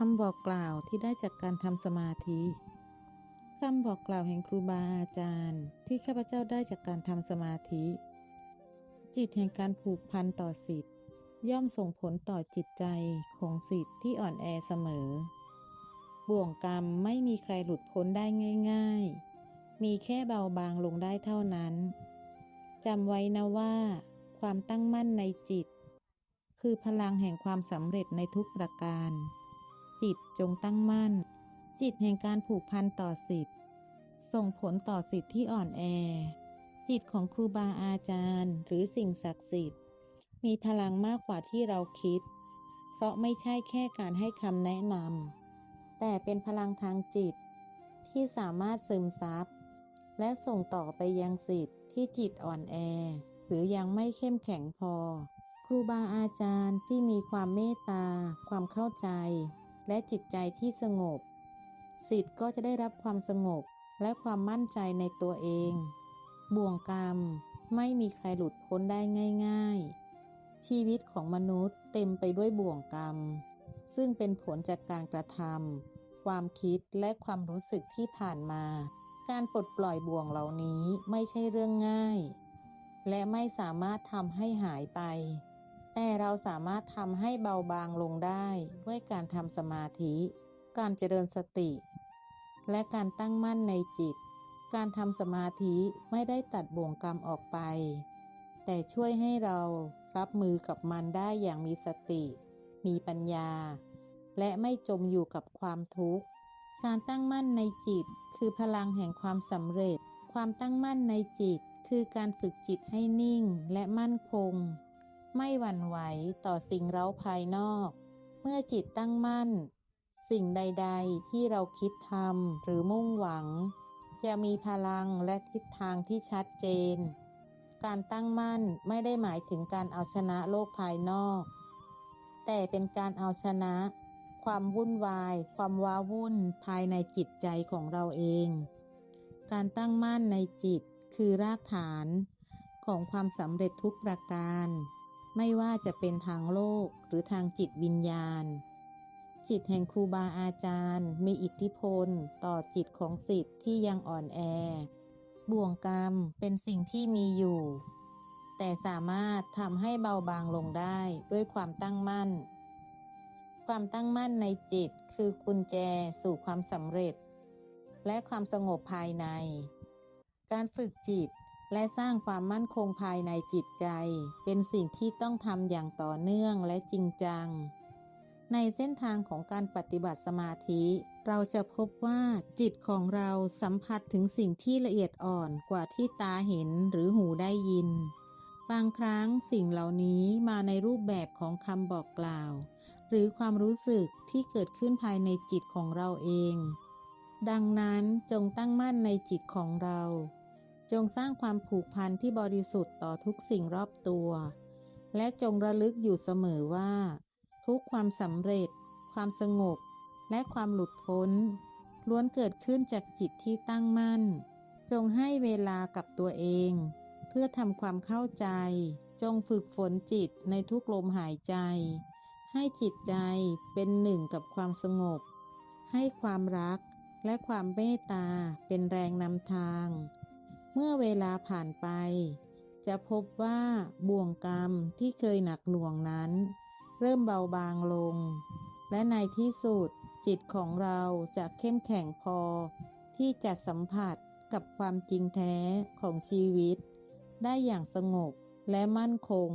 คำบอกกล่าวที่ได้จากการทำสมาธิคำบอกกล่าวแห่งครูบาอาจารย์ ที่ข้าพเจ้าได้จากการทำสมาธิ จิตแห่งการผูกพันต่อสิทธิ์ย่อมส่งผลต่อจิตใจของสิทธิ์ที่อ่อนแอเสมอ บ่วงกรรมไม่มีใครหลุดพ้นได้ง่าย ๆ มีแค่เบาบางลงได้เท่านั้นจำไว้นะว่า ความตั้งมั่นในจิต คือพลังแห่งความสำเร็จในทุกประการ จิตจงตั้งมั่น จิตแห่งการผูกพันต่อสิทธิ์ส่งผลต่อสิทธิ์ที่อ่อนแอ จิตของครูบาอาจารย์ หรือสิ่งศักดิ์สิทธิ์ มีพลังมากกว่าที่เราคิด เพราะไม่ใช่แค่การให้คำแนะนำแต่เป็นพลังทางจิต ที่สามารถซึมซับและส่งต่อไปยังสิทธิ์ที่จิตอ่อนแอ หรือยังไม่เข้มแข็งพอ ครูบาอาจารย์ที่มีความเมตตา ความเข้าใจ และจิตใจที่สงบ สิทธิ์ก็จะได้รับความสงบและความมั่นใจในตัวเอง บ่วงกรรมไม่มีใครหลุดพ้นได้ง่าย ๆ ชีวิตของมนุษย์เต็มไปด้วยบ่วงกรรม ซึ่งเป็นผลจากการกระทำความคิดและความรู้สึกที่ผ่านมา การปลดปล่อยบ่วงเหล่านี้ไม่ใช่เรื่องง่าย และไม่สามารถทำให้หายไป แต่เราสามารถทำให้เบาบางลงได้ด้วยการทำสมาธิ การเจริญสติ และการตั้งมั่นในจิต การทำสมาธิไม่ได้ตัดบ่วงกรรมออกไป แต่ช่วยให้เรารับมือกับมันได้อย่างมีสติ มีปัญญา และไม่จมอยู่กับความทุกข์ การตั้งมั่นในจิต คือพลังแห่งความสำเร็จ ความตั้งมั่นในจิต คือการฝึกจิตให้นิ่งและมั่นคง ไม่หวั่นไหวต่อสิ่งเร้าภายนอก เมื่อจิตตั้งมั่น สิ่งใดๆที่เราคิดทำหรือมุ่งหวัง จะมีพลังและทิศทางที่ชัดเจน การตั้งมั่นไม่ได้หมายถึงการเอาชนะโลกภายนอก แต่เป็นการเอาชนะ ความวุ่นวาย ความว้าวุ่นภายในจิตใจของเราเอง การตั้งมั่นในจิตคือรากฐานของความสำเร็จทุกประการ ไม่ว่าจะเป็นทางโลกหรือทางจิตวิญญาณ จิตแห่งครูบาอาจารย์ มีอิทธิพล ต่อจิตของสิทธิ์ที่ยังอ่อนแอ บ่วงกรรมเป็นสิ่งที่มีอยู่ แต่สามารถทำให้เบาบางลงได้ด้วยความตั้งมั่น ความตั้งมั่นในจิตคือกุญแจสู่ความสำเร็จ และความสงบภายใน การฝึกจิต และสร้างความมั่นคงภายในจิตใจ เป็นสิ่งที่ต้องทำอย่างต่อเนื่องและจริงจัง ในเส้นทางของการปฏิบัติสมาธิ เราจะพบว่าจิตของเราสัมผัสถึงสิ่งที่ละเอียดอ่อนกว่าที่ตาเห็นหรือหูได้ยิน บางครั้งสิ่งเหล่านี้มาในรูปแบบของคำบอกกล่าว หรือความรู้สึกที่เกิดขึ้นภายในจิตของเราเอง ดังนั้นจงตั้งมั่นในจิตของเรา จงสร้างความผูกพันที่บริสุทธิ์ต่อทุกสิ่งรอบตัว และจงระลึกอยู่เสมอว่า ทุกความสำเร็จ ความสงบ และความหลุดพ้น ล้วนเกิดขึ้นจากจิตที่ตั้งมั่น จงให้เวลากับตัวเอง เพื่อทำความเข้าใจ จงฝึกฝนจิตในทุกลมหายใจ ให้จิตใจเป็นหนึ่งกับความสงบ ให้ความรักและความเมตตาเป็นแรงนำทาง มื่อเวลาผ่านไป จะพบว่าบ่วงกรรมที่เคยหนักหน่วงนั้น เริ่มเบาบางลง และในที่สุดจิตของเราจะเข้มแข็งพอ ที่จะสัมผัสกับความจริงแท้ของชีวิต ได้อย่างสงบและมั่นคง